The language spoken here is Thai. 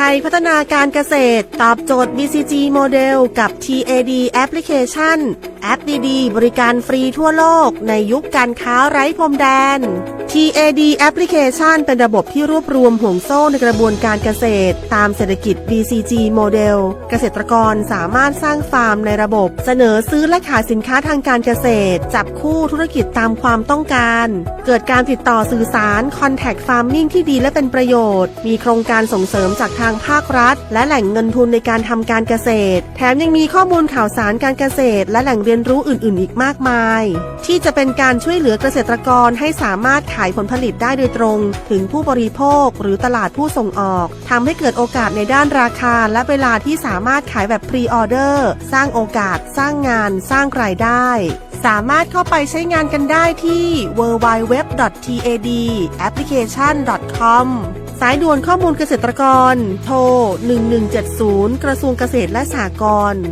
ไทยพัฒนาการเกษตร ตอบโจทย์ BCG โมเดลกับ TAD Application แอปดีๆ บริการฟรีทั่วโลก ในยุคการค้าไร้พรมแดน TAD Application เป็นระบบที่รวบรวมห่วงโซ่ในกระบวนการเกษตร ตามเศรษฐกิจ BCG โมเดล เกษตรกรสามารถสร้างฟาร์มในระบบ เสนอซื้อและขายสินค้าทางการเกษตร จับคู่ธุรกิจตามความต้องการ เกิดการติดต่อสื่อสาร Contact Farming ที่ดีและเป็นประโยชน์ มีโครงการส่งเสริมจากทางภาครัฐ และแหล่งเงินทุนในการทำการเกษตร แถมยังมีข้อมูลข่าวสารการเกษตร และแหล่งเรียนรู้อื่นๆ อีกมากมาย ที่จะเป็นการช่วยเหลือเกษตรกรให้สามารถขายผลผลิตได้โดยตรง ถึงผู้บริโภคหรือตลาดผู้ส่งออกทำให้เกิดโอกาสในด้านราคา และเวลาที่สามารถขายแบบพรีออเดอร์สร้างโอกาส สร้างงาน สร้างรายได้ สามารถเข้าไปใช้งานกันได้ที่ www.tadapplication.com สายด่วนข้อมูลเกษตรกร โทร 1170 กระทรวงเกษตรและสหกรณ์